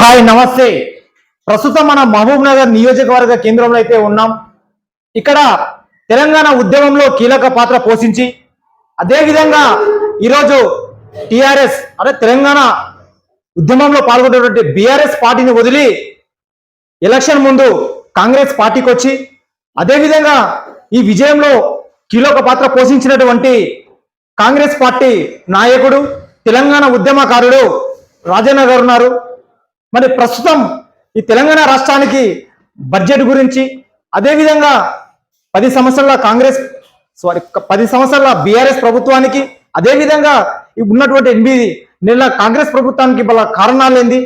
Hi నమస్తే. ప్రస్తుతం మన మహబూబ్ నగర్ నియోజకవర్గ కేంద్రంలో అయితే ఉన్నాం. ఇక్కడ తెలంగాణ ఉద్యమంలో కీలక పాత్ర పోషించి అదేవిధంగా ఈరోజు టిఆర్ఎస్ అంటే తెలంగాణ ఉద్యమంలో పాల్గొన్నటువంటి బీఆర్ఎస్ పార్టీని వదిలి ఎలక్షన్ ముందు కాంగ్రెస్ పార్టీకి వచ్చి అదేవిధంగా ఈ విజయంలో కీలక పాత్ర పోషించినటువంటి కాంగ్రెస్ పార్టీ నాయకుడు తెలంగాణ ఉద్యమకారుడు రాజన్న గారు ఉన్నారు. మరి ప్రస్తుతం ఈ తెలంగాణ రాష్ట్రానికి బడ్జెట్ గురించి అదేవిధంగా పది సంవత్సరాల కాంగ్రెస్ సారీ పది సంవత్సరాల బీఆర్ఎస్ ప్రభుత్వానికి అదేవిధంగా ఉన్నటువంటి ఎనిమిది నెలల కాంగ్రెస్ ప్రభుత్వానికి వాళ్ళ కారణాలు ఏంది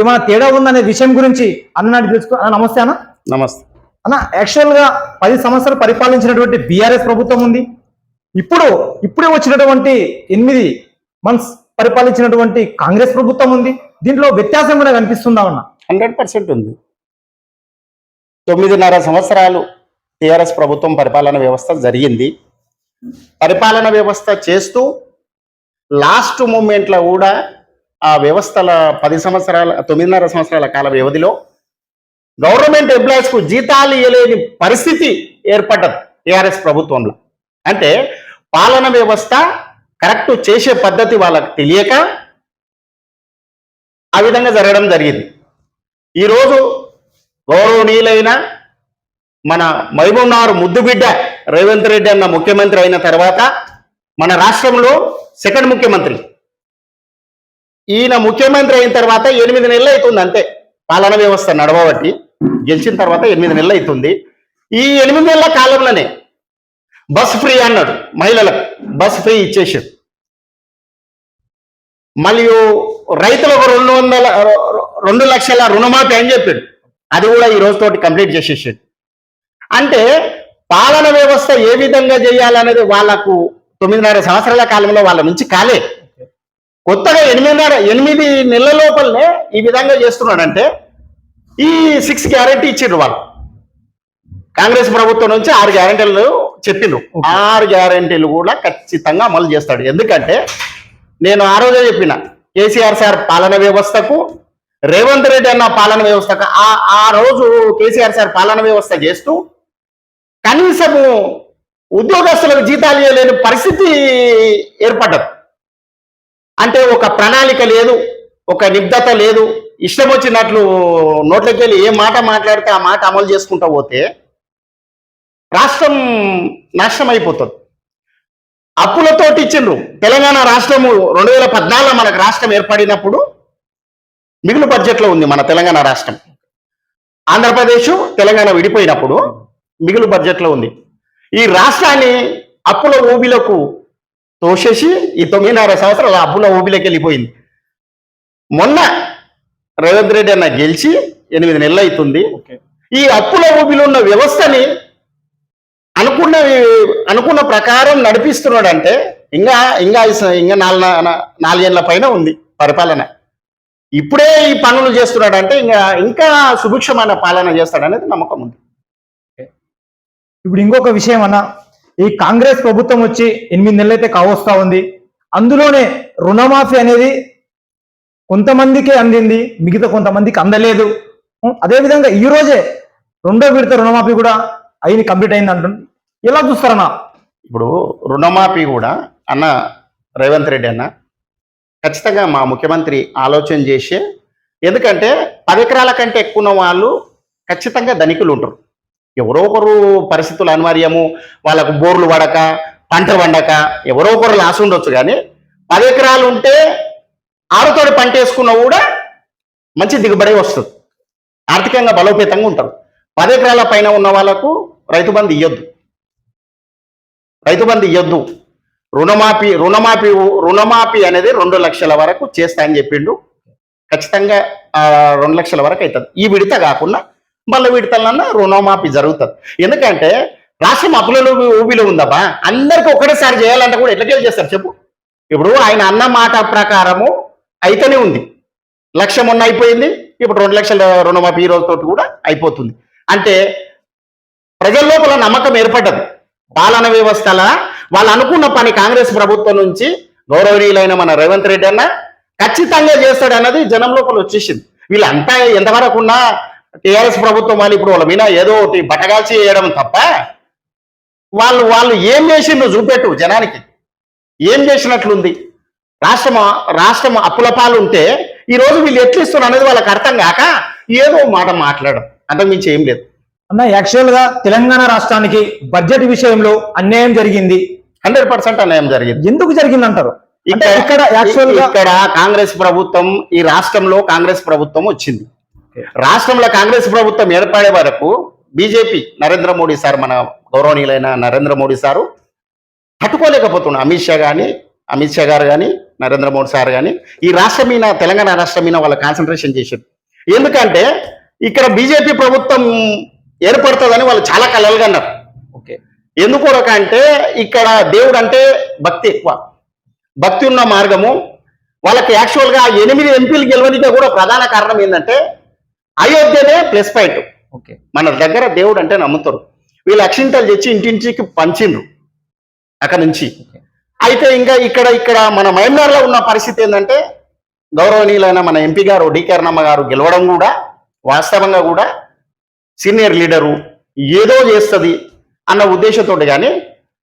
ఏమైనా తేడా ఉందనే విషయం గురించి అన్ననాటి తెలుసుకో నమస్తే అన్న. నమస్తే. అన్న యాక్చువల్గా పది సంవత్సరాలు పరిపాలించినటువంటి బీఆర్ఎస్ ప్రభుత్వం ఉంది. ఇప్పుడు ఇప్పుడే వచ్చినటువంటి ఎనిమిది మంత్స్ పరిపాలించినటువంటి కాంగ్రెస్ ప్రభుత్వం ఉంది. దీంట్లో వ్యత్యాసం కూడా కనిపిస్తుందా ఉన్నా? హండ్రెడ్ పర్సెంట్ ఉంది. తొమ్మిదిన్నర సంవత్సరాలు టీఆర్ఎస్ ప్రభుత్వం పరిపాలన వ్యవస్థ జరిగింది. పరిపాలన వ్యవస్థ చేస్తూ లాస్ట్ మూమెంట్లో కూడా ఆ వ్యవస్థల పది సంవత్సరాల తొమ్మిదిన్నర సంవత్సరాల కాల వ్యవధిలో గవర్నమెంట్ ఎంప్లాయీస్కు జీతాలు ఇవ్వలేని పరిస్థితి ఏర్పడ్డది టీఆర్ఎస్ ప్రభుత్వంలో. అంటే పాలన వ్యవస్థ కరెక్ట్ చేసే పద్ధతి వాళ్ళకి తెలియక విధంగా జరగడం జరిగింది. ఈరోజు గౌరవనీయులైన మన మహబూబ్నగర్ ముద్దుబిడ్డ రేవంత్ రెడ్డి అన్న ముఖ్యమంత్రి అయిన తర్వాత మన రాష్ట్రంలో సెకండ్ ముఖ్యమంత్రి. ఈయన ముఖ్యమంత్రి అయిన తర్వాత ఎనిమిది నెలలు అవుతుంది అంతే. పాలన వ్యవస్థ నడవబట్టి గెలిచిన తర్వాత ఎనిమిది నెలలు అవుతుంది. ఈ ఎనిమిది నెలల కాలంలోనే బస్ ఫ్రీ అన్నాడు మహిళలకు. బస్ ఫ్రీ ఇచ్చేసాడు మరియు రైతులకు రెండు వందల రెండు లక్షల రుణమాఫీ అని చెప్పాడు. అది కూడా ఈ రోజుతోటి కంప్లీట్ చేసేసాడు. అంటే పాలన వ్యవస్థ ఏ విధంగా చేయాలనేది వాళ్ళకు తొమ్మిదిన్నర సంవత్సరాల కాలంలో వాళ్ళ నుంచి కాలే. కొత్తగా ఎనిమిదిన్నర ఎనిమిది నెలల లోపలనే ఈ విధంగా చేస్తున్నాడంటే ఈ సిక్స్ గ్యారంటీ ఇచ్చిండ్రు వాళ్ళు. కాంగ్రెస్ ప్రభుత్వం నుంచి ఆరు గ్యారంటీలు చెప్పిండ్రు ఆరు గ్యారంటీలు కూడా ఖచ్చితంగా అమలు చేస్తాడు. ఎందుకంటే నేను ఆ రోజే చెప్పిన కేసీఆర్ సార్ పాలన వ్యవస్థకు రేవంత్ రెడ్డి అన్న పాలన వ్యవస్థకు ఆ ఆ రోజు కేసీఆర్ సార్ పాలన వ్యవస్థ చేస్తూ కనీసము ఉద్యోగస్తులకు జీతాలు ఇవ్వలేని పరిస్థితి ఏర్పడ్డది. అంటే ఒక ప్రణాళిక లేదు ఒక నిబ్దత లేదు ఇష్టం వచ్చినట్లు నోట్లకెళ్ళి ఏ మాట మాట్లాడితే ఆ మాట అమలు చేసుకుంటా పోతే రాష్ట్రం నాశనం అయిపోతుంది. అప్పులతోటి ఇచ్చిండ్రు. తెలంగాణ రాష్ట్రము రెండు వేల పద్నాలుగులో మనకు రాష్ట్రం ఏర్పడినప్పుడు మిగులు బడ్జెట్లో ఉంది మన తెలంగాణ రాష్ట్రం. ఆంధ్రప్రదేశ్ తెలంగాణ విడిపోయినప్పుడు మిగులు బడ్జెట్లో ఉంది. ఈ రాష్ట్రాన్ని అప్పుల ఊబిలకు తోసేసి ఈ తొమ్మిదిన్నర సంవత్సరాల అప్పుల ఊబిలోకి వెళ్ళిపోయింది. మొన్న రేవంత్ రెడ్డి అన్న గెలిచి ఎనిమిది నెలలు అవుతుంది. ఈ అప్పుల ఊబిలో ఉన్న వ్యవస్థని అనుకున్న అనుకున్న ప్రకారం నడిపిస్తున్నాడంటే ఇంకా ఇంకా ఇంకా నాలుగు నాలుగేళ్ళ పైన ఉంది పరిపాలన. ఇప్పుడే ఈ పనులు చేస్తున్నాడంటే ఇంకా ఇంకా సుభిక్షమైన పాలన చేస్తాడనేది నమ్మకం ఉంది. ఇప్పుడు ఇంకొక విషయం అన్న ఈ కాంగ్రెస్ ప్రభుత్వం వచ్చి ఎనిమిది నెలలైతే కావస్తా ఉంది. అందులోనే రుణమాఫీ అనేది కొంతమందికే అందింది మిగతా కొంతమందికి అందలేదు. అదేవిధంగా ఈ రోజే రెండో విడత రుణమాఫీ కూడా అయింది కంప్లీట్ అయింది అంటు ఎలా చూస్తారన్నా? ఇప్పుడు రుణమాఫీ కూడా అన్న రేవంత్ రెడ్డి అన్న ఖచ్చితంగా మా ముఖ్యమంత్రి ఆలోచన చేసే ఎందుకంటే పది ఎకరాల కంటే ఎక్కువ ఉన్న వాళ్ళు ఖచ్చితంగా ధనికులు ఉంటారు. ఎవరో ఒకరు పరిస్థితులు అనివార్యము వాళ్ళకు బోర్లు పడక పంట వండక ఎవరో ఒకరు లాస్ ఉండొచ్చు కానీ పది ఎకరాలు ఉంటే ఆరుతోడి పంట వేసుకున్నా కూడా మంచి దిగుబడి వస్తుంది. ఆర్థికంగా బలోపేతంగా ఉంటారు. పది ఎకరాల పైన ఉన్న వాళ్ళకు రైతు బంధు ఇయ్యొద్దు. రైతు బంధు ఇయ్యొద్దు. రుణమాఫీ రుణమాఫీ రుణమాఫీ అనేది రెండు లక్షల వరకు చేస్తా అని చెప్పిండు. ఖచ్చితంగా ఆ, రెండు లక్షల వరకు అవుతుంది ఈ విడత కాకుండా మళ్ళీ విడతలన్నా రుణమాఫీ జరుగుతుంది. ఎందుకంటే రాష్ట్రం అప్పులలో ఊబిలో ఉందబ్బా. అందరికీ ఒకటేసారి చేయాలంటే కూడా ఎట్లా చేస్తారు చెప్పు. ఇప్పుడు ఆయన అన్న మాట ప్రకారము అయితేనే ఉంది. లక్ష మొన్న అయిపోయింది. ఇప్పుడు రెండు లక్షల రుణమాఫీ ఈ రోజుతో కూడా అయిపోతుంది. అంటే ప్రజల లోపల నమ్మకం ఏర్పడ్డది. పాలన వ్యవస్థల వాళ్ళు అనుకున్న పని కాంగ్రెస్ ప్రభుత్వం నుంచి గౌరవనీయులైన మన రేవంత్ రెడ్డి అన్న ఖచ్చితంగా చేస్తాడన్నది జనం లోపల వచ్చేసింది. వీళ్ళంతా ఎంతవరకు ఉన్నా టీఆర్ఎస్ ప్రభుత్వం వాళ్ళు ఇప్పుడు వాళ్ళ మీద ఏదో ఒకటి బట్టగాల్చి చేయడం తప్ప వాళ్ళు వాళ్ళు ఏం చేసిండ్రు చూపెట్టు జనానికి. ఏం చేసినట్లుంది? రాష్ట్రం రాష్ట్రం అప్పుల పాలు ఉంటే ఈ రోజు వీళ్ళు ఎట్లు ఇస్తున్నారు అనేది వాళ్ళకి అర్థం కాక ఏదో మాట మాట్లాడడం. అంతకుమించి ఏం లేదు. అన్న యాక్చువల్గా తెలంగాణ రాష్ట్రానికి బడ్జెట్ విషయంలో అన్యాయం జరిగింది. హండ్రెడ్ పర్సెంట్ అన్యాయం జరిగింది. ఎందుకు జరిగింది అంటారు అంటే ఇక్కడ యాక్చువల్ ఇక్కడ కాంగ్రెస్ ప్రభుత్వం ఈ రాష్ట్రంలో కాంగ్రెస్ ప్రభుత్వం వచ్చింది. రాష్ట్రంలో కాంగ్రెస్ ప్రభుత్వం ఏర్పడే వరకు బీజేపీ నరేంద్ర మోడీ సార్ మన గౌరవనీయులైన నరేంద్ర మోడీ సారు తట్టుకోలేకపోతున్నారు. అమిత్ షా కానీ అమిత్ షా గారు కానీ నరేంద్ర మోడీ సార్ కానీ ఈ రాష్ట్రం మీద తెలంగాణ రాష్ట్రం మీద వాళ్ళ కాన్సన్ట్రేషన్ చేశారు. ఎందుకంటే ఇక్కడ బీజేపీ ప్రభుత్వం ఏర్పడుతుందని వాళ్ళు చాలా కలలుగా అన్నారు. ఓకే. ఎందుకు అంటే ఇక్కడ దేవుడు అంటే భక్తి ఎక్కువ భక్తి ఉన్న మార్గము. వాళ్ళకి యాక్చువల్గా ఎనిమిది ఎంపీలు గెలవడానికి కూడా ప్రధాన కారణం ఏంటంటే అయోధ్యనే ప్లస్ పాయింట్ ఓకే. మన దగ్గర దేవుడు అంటే నమ్ముతారు. వీళ్ళు అక్షింతలు తెచ్చి ఇంటింటికి పంచిండ్రు అక్కడ నుంచి. అయితే ఇంకా ఇక్కడ ఇక్కడ మన మహమ్నార్లో ఉన్న పరిస్థితి ఏంటంటే గౌరవనీయులైన మన ఎంపీ గారు డికే గారు గెలవడం కూడా వాస్తవంగా కూడా సీనియర్ లీడరు ఏదో చేస్తుంది అన్న ఉద్దేశంతో కానీ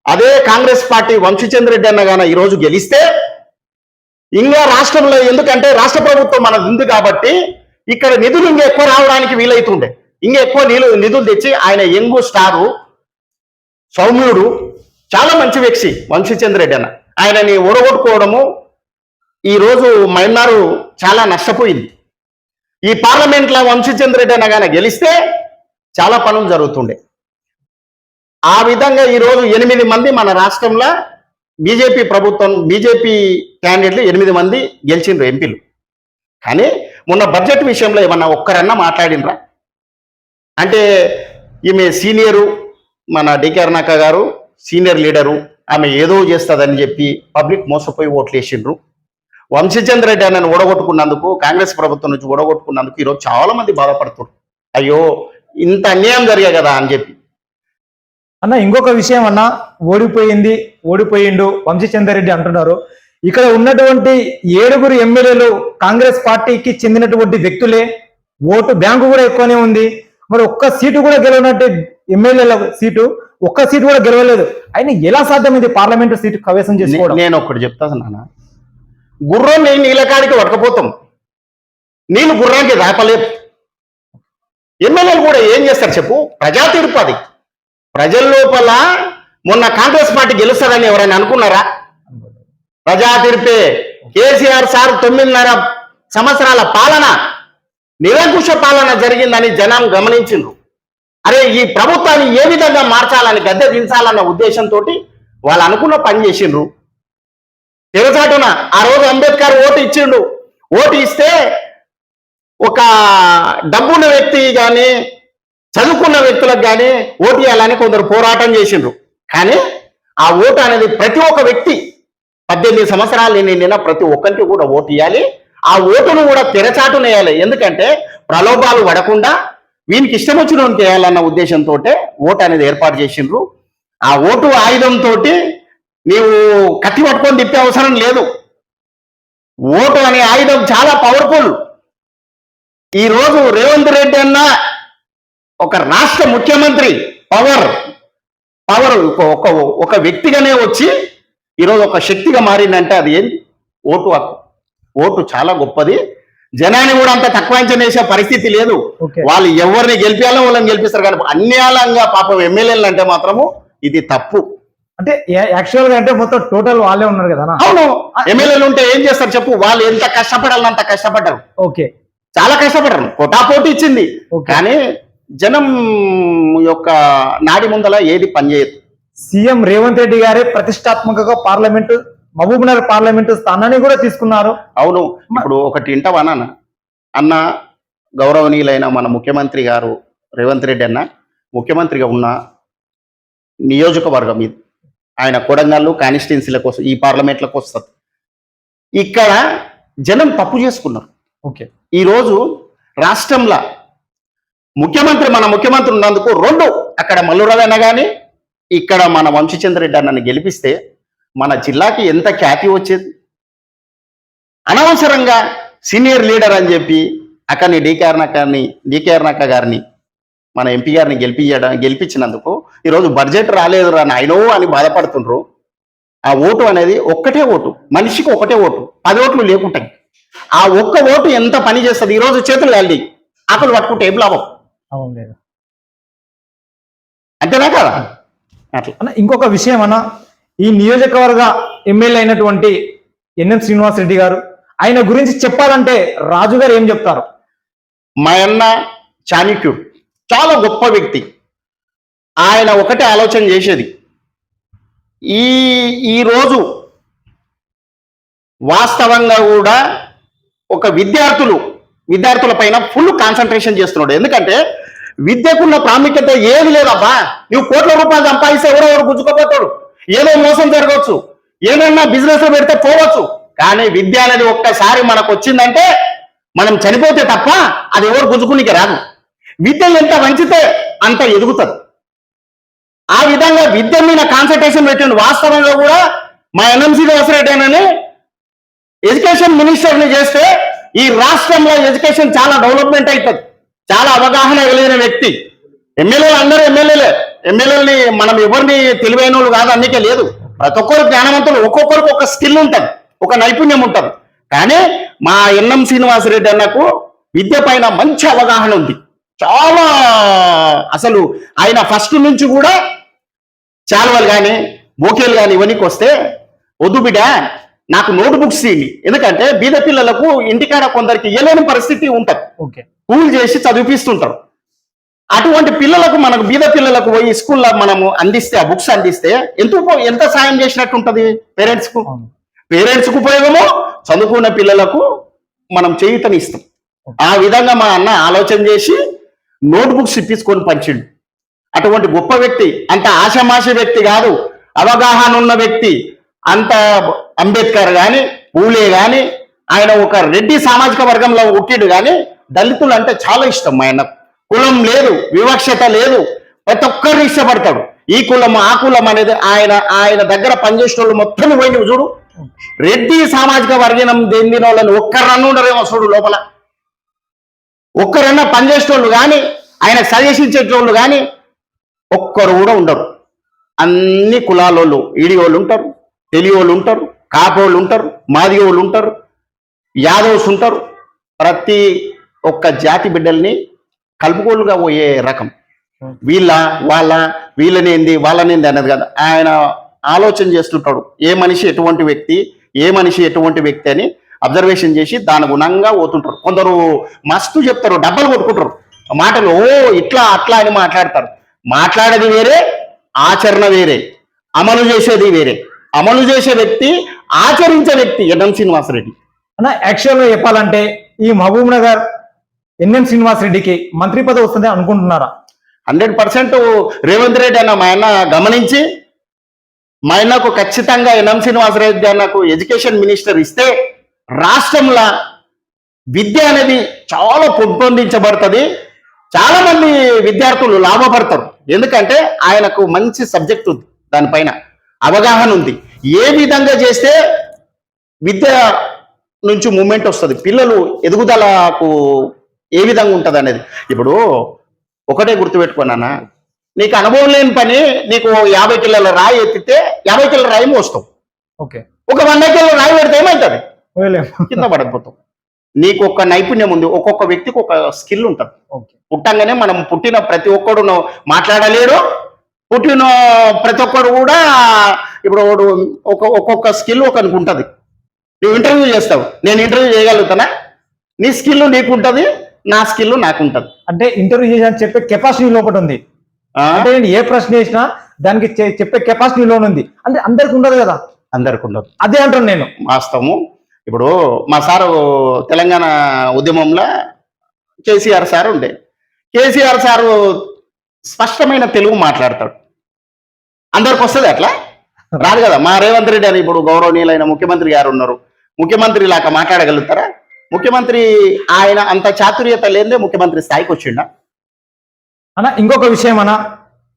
అదే కాంగ్రెస్ పార్టీ వంశీచంద్ర రెడ్డి అన్న గాన ఈరోజు గెలిస్తే ఇంకా రాష్ట్రంలో ఎందుకంటే రాష్ట్ర ప్రభుత్వం మనది ఉంది కాబట్టి ఇక్కడ నిధులు ఇంకా ఎక్కువ రావడానికి వీలైతుండే. ఇంకా ఎక్కువ నీళ్ళు నిధులు తెచ్చి ఆయన యంగు స్టారు సౌమ్యుడు చాలా మంచి వ్యక్తి వంశీచంద్ర రెడ్డి అన్న. ఆయనని ఓడగొట్టుకోవడము ఈ రోజు మైనారు చాలా నష్టపోయింది. ఈ పార్లమెంట్లో వంశీచంద్ర రెడ్డి అన్న గాన గెలిస్తే చాలా పనులు జరుగుతుండే. ఆ విధంగా ఈ రోజు ఎనిమిది మంది మన రాష్ట్రంలో బీజేపీ ప్రభుత్వం బీజేపీ క్యాండిడేట్లు ఎనిమిది మంది గెలిచిండ్రు ఎంపీలు. కానీ మొన్న బడ్జెట్ విషయంలో ఏమన్నా ఒక్కరన్నా మాట్లాడినరా అంటే ఈమె సీనియరు మన డికే అరుణాక గారు సీనియర్ లీడరు ఆమె ఏదో చేస్తుందని చెప్పి పబ్లిక్ మోసపోయి ఓట్లు వేసిండ్రు వంశీచంద్ర రెడ్డి అన్నను ఓడగొట్టుకున్నందుకు కాంగ్రెస్ ప్రభుత్వం నుంచి ఓడగొట్టుకున్నందుకు ఈరోజు చాలా మంది బాధపడుతున్నారు. అయ్యో ఇంత అన్యాయం జరిగే కదా అని చెప్పి. అన్న ఇంకొక విషయం అన్న ఓడిపోయింది ఓడిపోయిండు వంశీచంద్రెడ్డి అంటున్నారు. ఇక్కడ ఉన్నటువంటి ఏడుగురు ఎమ్మెల్యేలు కాంగ్రెస్ పార్టీకి చెందినటువంటి వ్యక్తులే ఓటు బ్యాంకు కూడా ఎక్కువనే ఉంది. మరి ఒక్క సీటు కూడా గెలవనట్టు ఎమ్మెల్యేల సీటు ఒక్క సీటు కూడా గెలవలేదు. అయినా ఎలా సాధ్యమైంది పార్లమెంటు సీటు కవేశం చేసుకోవడం? నేను ఒకటి చెప్తాను నాన్న గుర్రం నేను నీళ్ళ కాడికి పట్టుకపోతాం. నేను గుర్రానికి రాపలేదు ఎమ్మెల్యేలు కూడా ఏం చేస్తారు చెప్పు? ప్రజా తీర్పు అది. ప్రజల లోపల మొన్న కాంగ్రెస్ పార్టీ గెలుస్తారని ఎవరైనా అనుకున్నారా? ప్రజా తీర్పే. కేసీఆర్ సార్ తొమ్మిదిన్నర సంవత్సరాల పాలన నిరంకుశ పాలన జరిగిందని జనం గమనించిండ్రు. అరే ఈ ప్రభుత్వాన్ని ఏ విధంగా మార్చాలని గద్దె దించాలన్న ఉద్దేశంతో వాళ్ళు అనుకున్న పని చేసిండ్రు. తెరచాటున ఆ రోజు అంబేద్కర్ ఓటు ఇచ్చిండు. ఓటు ఇస్తే ఒక డబ్బున్న వ్యక్తి కానీ చదువుకున్న వ్యక్తులకు కానీ ఓటు వేయాలని కొందరు పోరాటం చేసిండ్రు. కానీ ఆ ఓటు అనేది ప్రతి ఒక్క వ్యక్తి పద్దెనిమిది సంవత్సరాలు నిండిన ప్రతి ఒక్కరికి కూడా ఓటు వేయాలి ఆ ఓటును కూడా తెరచాటున వేయాలి. ఎందుకంటే ప్రలోభాలు పడకుండా వీనికి ఇష్టం వచ్చిన చేయాలన్న ఉద్దేశంతో ఓటు అనేది ఏర్పాటు చేసిండ్రు. ఆ ఓటు ఆయుధంతో నీవు కత్తి పట్టుకొని తిప్పే అవసరం లేదు. ఓటు అనే ఆయుధం చాలా పవర్ఫుల్ ఈ రోజు రేవంత్ రెడ్డి అన్న ఒక రాష్ట్ర ముఖ్యమంత్రి పవర్ పవర్ ఒక ఒక వ్యక్తిగానే వచ్చి ఈరోజు ఒక శక్తిగా మారిందంటే అది ఏంది ఓటు హక్కు. ఓటు చాలా గొప్పది. జనాన్ని కూడా అంత తక్కువ అంచనా వేసే పరిస్థితి లేదు. వాళ్ళు ఎవరిని గెలిపించాలో వాళ్ళని గెలిపిస్తారు కానీ అన్యాయంగా పాపం ఎమ్మెల్యేలు అంటే మాత్రము ఇది తప్పు. అంటే యాక్చువల్గా అంటే మొత్తం టోటల్ వాళ్ళే ఉన్నారు కదా? అవును. ఎమ్మెల్యేలు ఉంటే ఏం చేస్తారు చెప్పు? వాళ్ళు ఎంత కష్టపడాలని అంత కష్టపడ్డారు. ఓకే. చాలా కష్టపడ్డారు పోటీ ఇచ్చింది. కానీ జనం యొక్క నాడి ముందల ఏది పనిచేయదు. సీఎం రేవంత్ రెడ్డి గారే ప్రతిష్టాత్మకంగా పార్లమెంటు మహబూబ్ నగర్ పార్లమెంటు స్థానాన్ని కూడా తీసుకున్నారు. అవును. ఇప్పుడు ఒకటి వింటావా నాన్న? అన్న గౌరవనీయులైన మన ముఖ్యమంత్రి గారు రేవంత్ రెడ్డి అన్న ముఖ్యమంత్రిగా ఉన్న నియోజకవర్గం ఇది. ఆయన కొడంగల్లు కాన్స్టిట్యున్సీల కోసం ఈ పార్లమెంట్లకు వస్తుంది. ఇక్కడ జనం తప్పు చేసుకున్నారు. ఈరోజు రాష్ట్రంలో ముఖ్యమంత్రి మన ముఖ్యమంత్రి ఉన్నందుకు రెండు అక్కడ మల్లురదన్న కానీ ఇక్కడ మన వంశీచంద్ర రెడ్డి అన్నని గెలిపిస్తే మన జిల్లాకి ఎంత ఖ్యాతి వచ్చేది? అనవసరంగా సీనియర్ లీడర్ అని చెప్పి అక్కడిని డీకేఆర్ నక్కని డీకేఆర్ నక్క గారిని మన ఎంపీ గారిని గెలిపించడం గెలిపించినందుకు ఈరోజు బడ్జెట్ రాలేదు రా నాయనో అని బాధపడుతుండ్రు. ఆ ఓటు అనేది ఒక్కటే ఓటు మనిషికి ఒకటే ఓటు పది ఓట్లు లేకుంటాయి. ఆ ఒక్క ఓటు ఎంత పని చేస్తుంది? ఈరోజు చేతులు వెళ్ళి ఆకలి పట్టుకుంటే ఏం లాభం? అవును లేదు. అంతేనా కదా? అట్లా. అన్న ఇంకొక విషయం అన్న ఈ నియోజకవర్గ ఎమ్మెల్యే అయినటువంటి ఎన్ఎం శ్రీనివాస్ రెడ్డి గారు ఆయన గురించి చెప్పాలంటే రాజు గారు ఏం చెప్తారు? మా అన్న చాణక్యుడు చాలా గొప్ప వ్యక్తి. ఆయన ఒకటే ఆలోచన చేసేది. ఈ ఈరోజు వాస్తవంగా కూడా ఒక విద్యార్థులు విద్యార్థుల పైన ఫుల్ కాన్సన్ట్రేషన్ చేస్తున్నాడు. ఎందుకంటే విద్యకున్న ప్రాముఖ్యత ఏమి లేదబ్బా. నువ్వు కోట్ల రూపాయలు సంపాదిస్తే ఎవరో ఎవరు గుంజుకోపోతాడు ఏదో మోసం జరగవచ్చు. ఏదైనా బిజినెస్లో పెడితే పోవచ్చు. కానీ విద్య అనేది ఒక్కసారి మనకు వచ్చిందంటే మనం చనిపోతే తప్ప అది ఎవరు గుంజుకునికి రాదు. విద్య ఎంత వంచితే అంత ఎదుగుతుంది. ఆ విధంగా విద్య మీద కాన్సన్ట్రేషన్ పెట్టిన వాస్తవంగా కూడా మా ఎన్ఎంసీ రెడ్డి ఎడ్యుకేషన్ మినిస్టర్ని చేస్తే ఈ రాష్ట్రంలో ఎడ్యుకేషన్ చాలా డెవలప్మెంట్ అవుతుంది చాలా అవగాహన కలిగిన వ్యక్తి. ఎమ్మెల్యేలు అందరూ ఎమ్మెల్యేలే. ఎమ్మెల్యేలని మనం ఎవరిని తెలివైన వాళ్ళు కాదు అందుకే లేదు. ప్రతి ఒక్కరు జ్ఞానవంతులు. ఒక్కొక్కరికి ఒక స్కిల్ ఉంటుంది ఒక నైపుణ్యం ఉంటుంది. కానీ మా ఎన్ఎం శ్రీనివాసరెడ్డి అన్నకు విద్య పైన మంచి అవగాహన ఉంది. చాలా అసలు ఆయన ఫస్ట్ నుంచి కూడా చాలవలు కానీ బోకేలు కానీ ఇవన్నీ వస్తే వద్దు బిడ్డ నాకు నోట్ బుక్స్ ఇవ్వండి ఎందుకంటే బీద పిల్లలకు ఇంటికాడ కొందరికి ఇవ్వలేని పరిస్థితి ఉంటుంది. ఓకే. కూల్ చేసి చదివిపిస్తుంటారు. అటువంటి పిల్లలకు మనకు బీద పిల్లలకు పోయి స్కూల్లో మనము అందిస్తే ఆ బుక్స్ అందిస్తే ఎంత ఎంత సాయం చేసినట్టు ఉంటది పేరెంట్స్కు పేరెంట్స్కు ఉపయోగము చదువుకున్న పిల్లలకు మనం చేయుతనిస్తాం. ఆ విధంగా మా అన్న ఆలోచన చేసి నోట్ బుక్స్ ఇప్పించుకొని పంచిండు. అటువంటి గొప్ప వ్యక్తి అంత ఆశమాష వ్యక్తి కాదు అవగాహన ఉన్న వ్యక్తి అంత అంబేద్కర్ కానీ పూలే కానీ ఆయన ఒక రెడ్డి సామాజిక వర్గంలో పుట్టిడు కానీ దళితులు అంటే చాలా ఇష్టం ఆయన కులం లేదు వివక్షత లేదు ప్రతి ఒక్కరిని ఇష్టపడతాడు. ఈ కులం ఆ కులం అనేది ఆయన ఆయన దగ్గర పనిచేసిన వాళ్ళు మొత్తం పోయింది చూడు. రెడ్డి సామాజిక వర్గం చెందిన వాళ్ళని ఒక్కరన్నా ఉండరేమో చూడు లోపల. ఒక్కరన్నా పనిచేసేటోళ్ళు కానీ ఆయన సజెషించేటోళ్ళు కానీ ఒక్కరు కూడా ఉండరు. అన్ని కులాలోళ్ళు ఈడియోళ్ళు ఉంటారు. తెలియోళ్ళు ఉంటారు కాపోళ్ళు ఉంటారు మాదిగోళ్ళు ఉంటారు యాదవ్స్ ఉంటారు ప్రతి ఒక్క జాతి బిడ్డల్ని కలుపుకోలుగా పోయే రకం. వీళ్ళ వాళ్ళ వీళ్ళనేంది వాళ్ళనేంది అన్నది కదా. ఆయన ఆలోచన చేస్తుంటాడు. ఏ మనిషి ఎటువంటి వ్యక్తి ఏ మనిషి ఎటువంటి వ్యక్తి అని అబ్జర్వేషన్ చేసి దాని గుణంగా పోతుంటారు. కొందరు మస్తు చెప్తారు డబ్బలు కొట్టుకుంటారు. మాటలు ఓ ఇట్లా అట్లా అని మాట్లాడతారు. మాట్లాడేది వేరే ఆచరణ వేరే అమలు చేసేది వేరే. అమలు చేసే వ్యక్తి ఆచరించే వ్యక్తి ఎన్ఎం శ్రీనివాసరెడ్డి. అన్న యాక్చువల్గా చెప్పాలంటే ఈ మహబూబ్ నగర్ ఎన్ఎం శ్రీనివాస్ రెడ్డికి మంత్రి పదవి వస్తుంది అనుకుంటున్నారా? హండ్రెడ్ పర్సెంట్ రేవంత్ రెడ్డి అన్న మా ఆయన గమనించి మా ఆయనకు ఖచ్చితంగా ఎన్ఎం శ్రీనివాసరెడ్డి అన్నకు ఎడ్యుకేషన్ మినిస్టర్ ఇస్తే రాష్ట్రంలో విద్య అనేది చాలా పెంపొందించబడుతుంది. చాలా మంది విద్యార్థులు లాభపడతారు. ఎందుకంటే ఆయనకు మంచి సబ్జెక్ట్ ఉంది దానిపైన. అవగాహన ఉంది. ఏ విధంగా చేస్తే విద్య నుంచి మూమెంట్ వస్తుంది? పిల్లలు ఎదుగుదలకు ఏ విధంగా ఉంటుంది అనేది ఇప్పుడు ఒకటే గుర్తుపెట్టుకున్నానా నీకు అనుభవం లేని పని నీకు యాభై కిలోల రాయి ఎత్తితే యాభై కిలోల రాయి మోస్తావు. ఓకే. ఒక వంద కిలోల రాయి పెడితే ఏమవుతుంది కింద పడకపోతాం నీకు ఒక నైపుణ్యం ఉంది. ఒక్కొక్క వ్యక్తికి ఒక స్కిల్ ఉంటుంది. ఓకే. పుట్టంగానే మనం పుట్టిన ప్రతి ఒక్కడు మాట్లాడలేడు పుట్టిన ప్రతి ఒక్కడు కూడా ఇప్పుడు ఒక ఒక్కొక్క స్కిల్ ఒకనికి ఉంటుంది. నువ్వు ఇంటర్వ్యూ చేస్తావు నేను ఇంటర్వ్యూ చేయగలుగుతానా? నీ స్కిల్ నీకు ఉంటుంది నా స్కిల్ నాకు ఉంటుంది అంటే ఇంటర్వ్యూ చేసి చెప్పే కెపాసిటీ లోపల ఉంది. అంటే నేను ఏ ప్రశ్న వేసినా దానికి చెప్పే కెపాసిటీ లోన్ ఉంది. అంటే అందరికి ఉండదు కదా. అందరికి ఉండదు. అదే అంటాను నేను. వాస్తవము. ఇప్పుడు మా సారు తెలంగాణ ఉద్యమంలో కేసీఆర్ సార్ ఉండే. కేసీఆర్ సారు స్పష్టమైన తెలుగు మాట్లాడతాడు. అందరికి వస్తుంది అట్లా? రాదు కదా. మా రేవంత్ రెడ్డి అని ఇప్పుడు గౌరవనీయులైన ముఖ్యమంత్రి గారు ఉన్నారు. ముఖ్యమంత్రి లాగా మాట్లాడగలుగుతారా? ముఖ్యమంత్రి ఆయన అంత చాతుర్యత లేదే ముఖ్యమంత్రి స్థాయికి వచ్చిండ? అన్న ఇంకొక విషయం అన్న.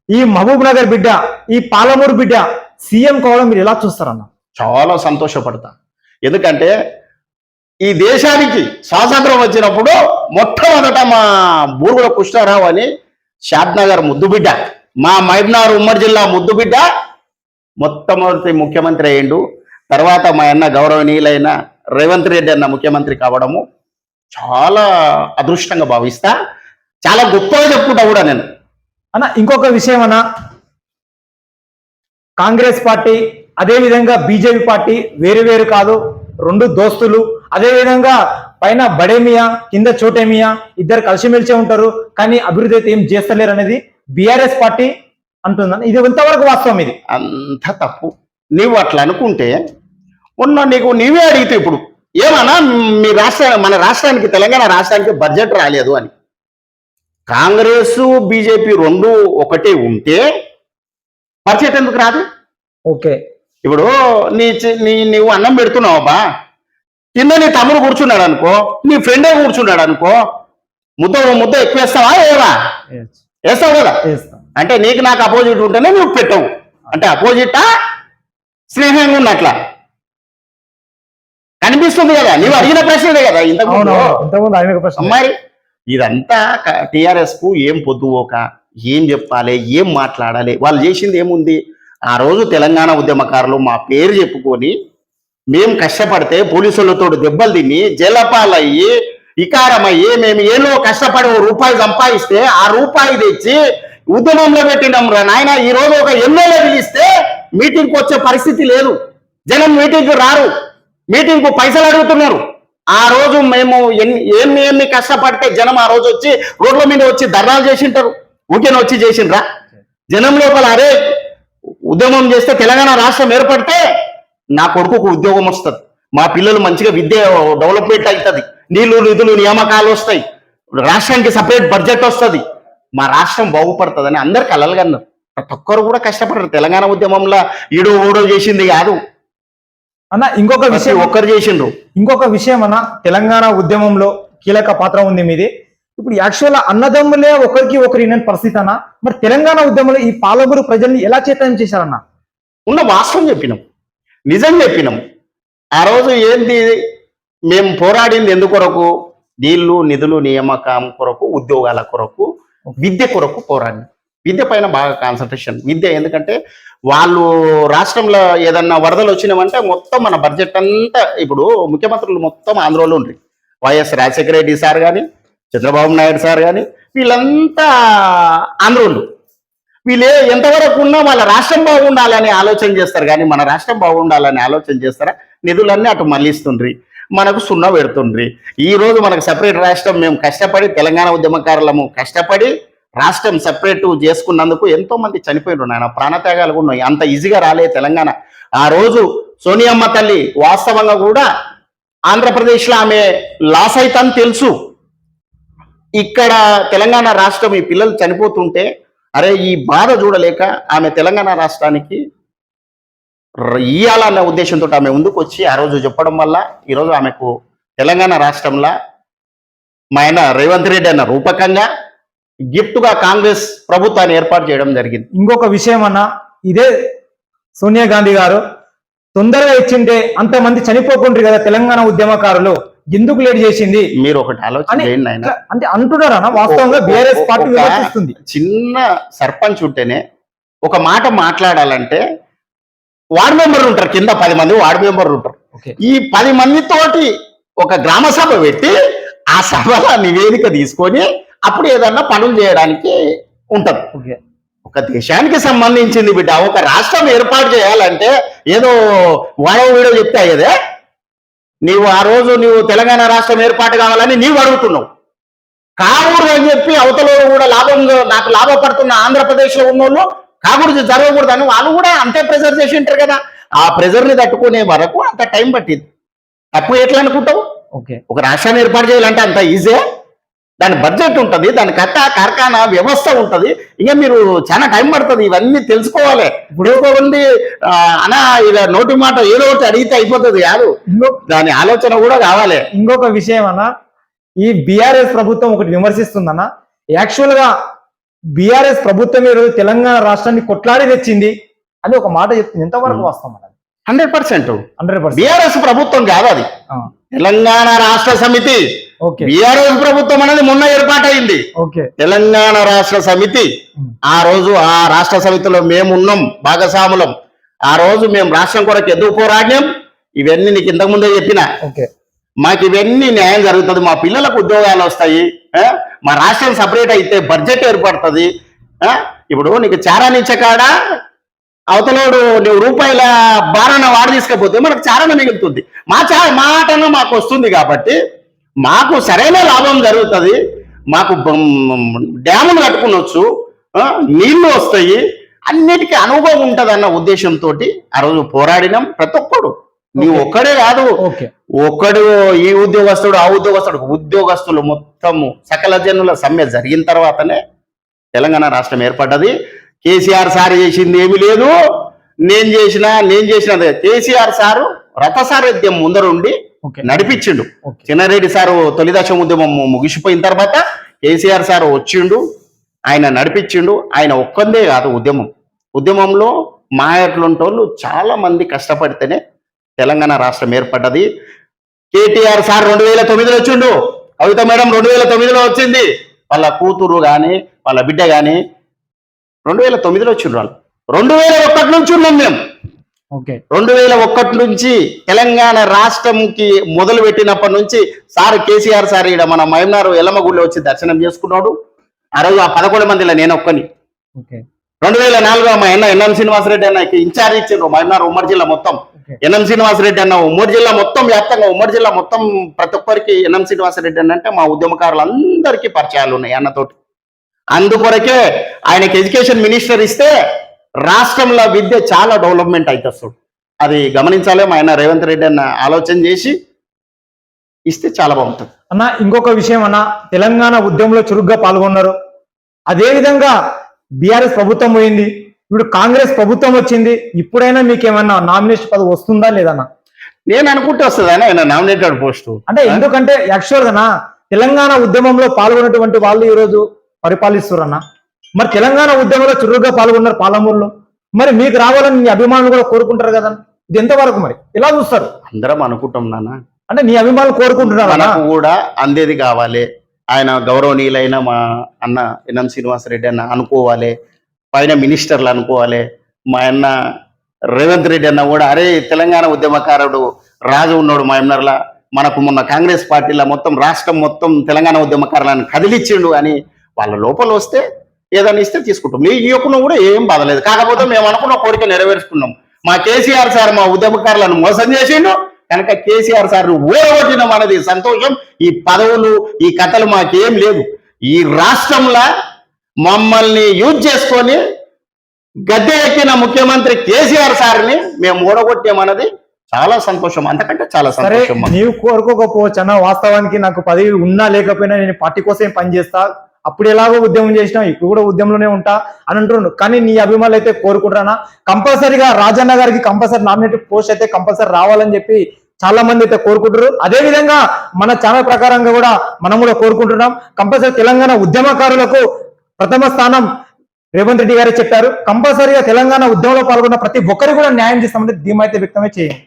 ఈ మహబూబ్ నగర్ బిడ్డ ఈ పాలమూరు బిడ్డ సీఎం కావడం మీరు ఎలా చూస్తారన్న? చాలా సంతోషపడతా. ఎందుకంటే ఈ దేశానికి స్వాతంత్రం వచ్చినప్పుడు మొట్టమొదట మా బూరుగుల కృష్ణారావు అని షాద్నగర్ ముద్దుబిడ్డ. మా మహబ్నగర్ ఉమ్మడి జిల్లా ముద్దుబిడ్డ. మొట్టమొదటి ముఖ్యమంత్రి అయ్యిండు. తర్వాత మా అన్న గౌరవనీయులైన రేవంత్ రెడ్డి అన్న ముఖ్యమంత్రి కావడము చాలా అదృష్టంగా భావిస్తా. చాలా గొప్పగా చెప్పుకుంటా కూడా నేను. అన్న ఇంకొక విషయం అన్న. కాంగ్రెస్ పార్టీ అదేవిధంగా బీజేపీ పార్టీ వేరు వేరు కాదు రెండు దోస్తులు. అదేవిధంగా పైన బడేమియా కింద చోటేమియా ఇద్దరు కలిసిమెలిసే ఉంటారు కానీ అభివృద్ధి అయితే ఏం చేస్తలేరు అనేది బీఆర్ఎస్ పార్టీ అంటుందన్న ఇది ఎంతవరకు వాస్తవం ఇది. అంత తప్పు. నీవు అట్లా అనుకుంటే మొన్న నీకు నీవే అడిగితే ఇప్పుడు ఏమన్నా మీ రాష్ట్ర మన రాష్ట్రానికి తెలంగాణ రాష్ట్రానికి బడ్జెట్ రాలేదు అని. కాంగ్రెస్ బీజేపీ రెండు ఒకటే ఉంటే బడ్జెట్ ఎందుకు రాదు? ఓకే. ఇప్పుడు నీ నీ నీవు అన్నం పెడుతున్నావు అబ్బా కింద నీ తమ్ముడు కూర్చున్నాడు అనుకో నీ ఫ్రెండే కూర్చున్నాడు అనుకో ముద్ద ముద్ద ఎక్కువ వేస్తావా ఏవా వేస్తావు కదా? అంటే నీకు నాకు అపోజిట్ ఉంటేనే నువ్వు పెట్టవు. అంటే అపోజిటా స్నేహంగా ఉన్నట్లా. కనిపిస్తుంది కదా? నీవు అడిగిన ప్రశ్నలే కదా ఇంతకు మరి ఇదంతా టిఆర్ఎస్కు ఏం పొద్దుపోక ఏం చెప్పాలి ఏం మాట్లాడాలి వాళ్ళు చేసింది ఏముంది? ఆ రోజు తెలంగాణ ఉద్యమకారులు మా పేరు చెప్పుకొని మేము కష్టపడితే పోలీసులతో దెబ్బలు తిని జలపాలయ్యి ఇకారమయ్యి మేము ఏలో కష్టపడి ఓ రూపాయి సంపాదిస్తే ఆ రూపాయి తెచ్చి ఉద్యమంలో పెట్టినాం రా నాయన. ఈ రోజు ఒక ఎమ్మెల్యే పిలిస్తే మీటింగ్కి వచ్చే పరిస్థితి లేదు. జనం మీటింగ్కి రారు. మీటింగ్కు పైసలు అడుగుతున్నారు. ఆ రోజు మేము ఎన్ని ఎన్ని కష్టపడితే జనం ఆ రోజు వచ్చి రోడ్ల మీద వచ్చి ధర్నాలు చేసింటారు. ఊరికే వచ్చి చేసిండ్రా. జనం లోపల అరే ఉద్యమం చేస్తే తెలంగాణ రాష్ట్రం ఏర్పడితే నా కొడుకుకు ఉద్యోగం వస్తుంది. మా పిల్లలు మంచిగా విద్య డెవలప్మెంట్ అవుతుంది. నీళ్ళు నిధులు నియామకాలు వస్తాయి. రాష్ట్రానికి సపరేట్ బడ్జెట్ వస్తుంది. మా రాష్ట్రం బాగుపడుతుందని అందరు కలలు కన్నారు ప్రతి ఒక్కరు కూడా కష్టపడరు. తెలంగాణ ఉద్యమంలో ఈడో ఓడో చేసింది కాదు. అన్న ఇంకొక విషయం ఒక్కరు చేసిండ్రు. ఇంకొక విషయం అన్న తెలంగాణ ఉద్యమంలో కీలక పాత్ర ఉంది మీది. ఇప్పుడు యాక్చువల్ అన్నదమ్ములే ఒకరికి ఒకరు ఇన్న పరిస్థితి అన్న. మరి తెలంగాణ ఉద్యమంలో ఈ పాలమూరు ప్రజల్ని ఎలా చైతన్యం చేశారన్న? ఉన్న వాస్తవం చెప్పినాం. నిజం చెప్పినాం. ఆ రోజు ఏంది? మేము పోరాడింది ఎందుకొరకు నీళ్ళు నిధులు నియామకం కొరకు ఉద్యోగాల కొరకు విద్య కొరకు పోరాడి విద్య పైన బాగా కాన్సన్ట్రేషన్ విద్య ఎందుకంటే వాళ్ళు రాష్ట్రంలో ఏదన్నా వరదలు వచ్చినామంటే మొత్తం మన బడ్జెట్ అంతా ఇప్పుడు ముఖ్యమంత్రులు మొత్తం ఆంధ్రలో ఉండ్రి. వైఎస్ రాజశేఖర రెడ్డి సార్ కానీ చంద్రబాబు నాయుడు సార్ కానీ వీళ్ళంతా ఆంధ్రోళ్ళు. వీళ్ళు ఎంతవరకు ఉన్నా వాళ్ళ రాష్ట్రం బాగుండాలని ఆలోచన చేస్తారు కానీ మన రాష్ట్రం బాగుండాలని ఆలోచన చేస్తారా? నిధులన్నీ అటు మళ్ళీస్తుండ్రి. మనకు సున్నా పెడుతుండ్రి. ఈ రోజు మనకు సపరేట్ రాష్ట్రం మేము కష్టపడి తెలంగాణ ఉద్యమకారులము కష్టపడి రాష్ట్రం సపరేట్ చేసుకున్నందుకు ఎంతో మంది చనిపోయినారు నాయన. ప్రాణత్యాగాలు ఉన్నాయి. అంత ఈజీగా రాలే తెలంగాణ. ఆ రోజు సోనియమ్మ తల్లి వాస్తవంగా కూడా ఆంధ్రప్రదేశ్లో ఆమె లాస్ అవుతాను తెలుసు. ఇక్కడ తెలంగాణ రాష్ట్రం ఈ పిల్లలు చనిపోతుంటే అరే ఈ బాధ చూడలేక ఆమె తెలంగాణ రాష్ట్రానికి ఇయ్యాలన్న ఉద్దేశంతో ఆమె ముందుకు వచ్చి ఆ రోజు చెప్పడం వల్ల ఈరోజు ఆమెకు తెలంగాణ రాష్ట్రంలో మా ఆయన రేవంత్ రెడ్డి అన్న రూపకంగా గిఫ్ట్గా గా కాంగ్రెస్ ప్రభుత్వాన్ని ఏర్పాటు చేయడం జరిగింది. ఇంకొక విషయం అన్న ఇదే సోనియా గాంధీ గారు తొందరగా ఇచ్చింటే అంతమంది చనిపోకుంటారు కదా తెలంగాణ ఉద్యమకారులు. ఎందుకు లేట్ చేసింది? మీరు ఒకటి ఆలోచన అంటే అంటున్నారు? అన్న వాస్తవంగా బీఆర్ఎస్ పార్టీ విమర్శిస్తుంది. చిన్న సర్పంచ్ ఉంటేనే ఒక మాట మాట్లాడాలంటే వార్డు మెంబర్లు ఉంటారు కింద పది మంది వార్డు మెంబర్లు ఉంటారు. ఈ పది మందితోటి ఒక గ్రామ సభ పెట్టి ఆ సభలో నివేదిక తీసుకొని అప్పుడు ఏదన్నా పనులు చేయడానికి ఉంటది. ఒక దేశానికి సంబంధించింది బిడ్డ ఒక రాష్ట్రం ఏర్పాటు చేయాలంటే ఏదో వాడో వీడో చెప్తాయి కదే. నీవు ఆ రోజు నీవు తెలంగాణ రాష్ట్రం ఏర్పాటు కావాలని నీవు అడుగుతున్నావు. కాకూడదు అని చెప్పి అవతల కూడా లాభం నాకు లాభపడుతున్న ఆంధ్రప్రదేశ్లో ఉన్నోళ్ళు కాకూడదు జరగకూడదు అని వాళ్ళు కూడా అంతే ప్రెజర్ చేసి ఉంటారు కదా. ఆ ప్రెజర్ని తట్టుకునే వరకు అంత టైం పట్టింది. తక్కువ ఎట్లా అనుకుంటావు? ఓకే. ఒక రాష్ట్రాన్ని ఏర్పాటు చేయాలంటే అంత ఈజీ దాని బడ్జెట్ ఉంటుంది దాని కట్ట కార్ఖానా వ్యవస్థ ఉంటది. ఇంకా మీరు చాలా టైం పడుతుంది ఇవన్నీ తెలుసుకోవాలి. ఇప్పుడు ఉంది అనా ఇలా నోటి మాట ఏదో ఒకటి అడిగితే అయిపోతుంది కాదు. దాని ఆలోచన కూడా కావాలి. ఇంకొక విషయం అన్న ఈ బీఆర్ఎస్ ప్రభుత్వం ఒకటి విమర్శిస్తుందన్న యాక్చువల్గా బీఆర్ఎస్ ప్రభుత్వం ఈరోజు తెలంగాణ రాష్ట్రాన్ని కొట్లాడి తెచ్చింది అని ఒక మాట చెప్తుంది. ఎంతవరకు. వాస్తవం అన్నది? Hundred percent. Hundred percent. BRS ప్రభుత్వం కాదు అది. తెలంగాణ రాష్ట్ర సమితి బీఆర్ఎస్ ప్రభుత్వం అనేది మొన్న ఏర్పాటైంది. తెలంగాణ రాష్ట్ర సమితి ఆ రోజు ఆ రాష్ట్ర సమితిలో మేమున్నాం భాగస్వాములం. ఆ రోజు మేము రాష్ట్రం కొరకు ఎందుకు పోరాడినాం? ఇవన్నీ నీకు ఇంతకు ముందే చెప్పిన. ఓకే. మాకు ఇవన్నీ న్యాయం జరుగుతుంది మా పిల్లలకు ఉద్యోగాలు వస్తాయి? మా రాష్ట్రం సపరేట్ అయితే బడ్జెట్ ఏర్పడుతుంది? ఇప్పుడు నీకు చారానిచ్చే కాడ అవతలోడు నువ్వు రూపాయల బారణ వాడు తీసుకపోతే మనకు చారణ మిగులుతుంది. మా చా మాటన మాకు వస్తుంది కాబట్టి మాకు సరైన లాభం జరుగుతుంది. మాకు డ్యాములు కట్టుకునొచ్చు? నీళ్ళు వస్తాయి. అన్నిటికీ అనుభవం ఉంటది అన్న ఉద్దేశంతో ఆ రోజు పోరాడినాం ప్రతి ఒక్కడు. నీవు ఒక్కడే కాదు. ఒక్కడు ఈ ఉద్యోగస్తుడు ఆ ఉద్యోగస్తుడు ఉద్యోగస్తులు మొత్తము సకల జనుల సమ్మె జరిగిన తర్వాతనే తెలంగాణ రాష్ట్రం ఏర్పడ్డది. కేసీఆర్ సార్ చేసింది ఏమీ లేదు. నేను చేసిన నేను చేసినది. కేసీఆర్ సారు రథసారథ్యం ముందరుండి నడిపించిండు. చిన్నారెడ్డి సారు తొలిదశ ఉద్యమం ముగిసిపోయిన తర్వాత కేసీఆర్ సారు వచ్చిండు. ఆయన నడిపించిండు. ఆయన ఒక్కందే కాదు ఉద్యమం. ఉద్యమంలో మా ఎట్లుంటోళ్ళు చాలా మంది కష్టపడితేనే తెలంగాణ రాష్ట్రం ఏర్పడ్డది. కేటీఆర్ సార్ రెండు వేల తొమ్మిదిలో వచ్చిండు. కవిత మేడం రెండు వేల తొమ్మిదిలో వచ్చింది. వాళ్ళ కూతురు కానీ వాళ్ళ బిడ్డ కానీ రెండు వేల తొమ్మిదిలో వచ్చిండ్రు వాళ్ళు. రెండు వేల ఒకటి నుంచి ఉన్నాం మేము. రెండు వేల ఒకటి నుంచి తెలంగాణ రాష్ట్రంకి మొదలు పెట్టినప్పటి నుంచి సార్ కేసీఆర్ సార్ ఈడ మన మైమ్నారు ఎల్లమ్మగుడిలో వచ్చి దర్శనం చేసుకున్నాడు. ఆ రోజు ఆ పదకొండు మందిలో నేను ఒక్కని. ఓకే. రెండు వేల నాలుగులో మా అన్న ఎన్ఎం శ్రీనివాసరెడ్డి అన్న ఇన్ఛార్జ్ ఇచ్చిండ్రు మైమ్నార్ ఉమ్మడి జిల్లా మొత్తం. ఎన్ఎం శ్రీనివాసరెడ్డి అన్న ఉమ్మడి జిల్లా మొత్తం వ్యాప్తంగా ఉమ్మడి జిల్లా మొత్తం ప్రతి ఒక్కరికి ఎన్ఎం శ్రీనివాసరెడ్డి అన్న అంటే మా ఉద్యమకారులందరికీ పరిచయాలు ఉన్నాయి అన్నతోటి. అందుకొరకే ఆయనకి ఎడ్యుకేషన్ మినిస్టర్ ఇస్తే రాష్ట్రంలో విద్య చాలా డెవలప్మెంట్ అవుతుంది అది గమనించాలి మా ఆయన రేవంత్ రెడ్డి అన్న ఆలోచన చేసి ఇస్తే చాలా బాగుంటుంది. అన్న ఇంకొక విషయం అన్న తెలంగాణ ఉద్యమంలో చురుగ్గా పాల్గొన్నారు. అదే విధంగా బీఆర్ఎస్ ప్రభుత్వం పోయింది. ఇప్పుడు కాంగ్రెస్ ప్రభుత్వం వచ్చింది. ఇప్పుడైనా మీకు ఏమన్నా నామినేషన్ పదవి వస్తుందా లేదన్నా నేను అనుకుంటే వస్తుంది ఆయన నామినేటెడ్ పోస్టు. అంటే ఎందుకంటే యాక్చువల్ గానా తెలంగాణ ఉద్యమంలో పాల్గొన్నటువంటి వాళ్ళు ఈ రోజు పరిపాలిస్తున్నారు అన్న. మరి తెలంగాణ ఉద్యమంలో చురుగ్గా పాల్గొన్నారు పాలమూరులో. మరి మీకు రావాలని మీ అభిమానులు కూడా కోరుకుంటారు కదా. ఇది ఎంతవరకు మరి? ఎలా చూస్తారు? అందరం అనుకుంటాం నాన్న. అంటే నీ అభిమానులు కోరుకుంటున్నారు? కూడా అందేది కావాలి. ఆయన గౌరవనీయులైన మా అన్న ఎన్ఎం శ్రీనివాసరెడ్డి అన్న అనుకోవాలి. పైన మినిస్టర్లు అనుకోవాలి. మా అన్న రేవంత్ రెడ్డి అన్న కూడా అరే తెలంగాణ ఉద్యమకారుడు రాజు ఉన్నాడు మా ఎన్నర్లా మనకు మొన్న కాంగ్రెస్ పార్టీలో మొత్తం రాష్ట్రం మొత్తం తెలంగాణ ఉద్యమకారులను కదిలిచ్చిండు అని వాళ్ళ లోపల వస్తే ఏదైనా ఇస్తే తీసుకుంటాం. నీ ఇవ్వకుండా కూడా ఏం బాధలేదు కాకపోతే మేము అనుకున్న కోరిక నెరవేర్చుకున్నాం. మా కేసీఆర్ సార్ మా ఉద్యమకారులను మోసం చేసిండు. కనుక కేసీఆర్ సార్ ఓడగొట్టినాం అనేది సంతోషం. ఈ పదవులు ఈ కథలు మాకేం లేదు ఈ రాష్ట్రంలో మమ్మల్ని యూజ్ చేసుకొని గద్దె ఎక్కిన ముఖ్యమంత్రి కేసీఆర్ సార్ని మేము ఓడగొట్టామన్నది చాలా సంతోషం. అంతకంటే చాలా సరే సంతోషం. నీవు కోరుకోకపోవచ్చు అన్న వాస్తవానికి నాకు పదవి ఉన్నా లేకపోయినా నేను పార్టీ కోసం పనిచేస్తా. అప్పుడు ఎలాగో ఉద్యమం చేసినా ఇప్పుడు కూడా ఉద్యమంలోనే ఉంటా అని అంటున్నాను కానీ నీ అభిమానులు అయితే కోరుకుంటానా కంపల్సరీగా రాజన్న గారికి కంపల్సరీ నామినేటెడ్ పోస్ట్ అయితే కంపల్సరీ రావాలని చెప్పి చాలా మంది అయితే కోరుకుంటారు అదే విధంగా మన ఛానల్ ప్రకారంగా కూడా మనం కూడా కోరుకుంటున్నాం. కంపల్సరీ తెలంగాణ ఉద్యమకారులకు ప్రథమ స్థానం రేవంత్ రెడ్డి గారే చెప్పారు. కంపల్సరీగా తెలంగాణ ఉద్యమంలో పాల్గొన్న ప్రతి ఒక్కరికి కూడా న్యాయం చేస్తామని ధీమా అయితే వ్యక్తమే చేయండి.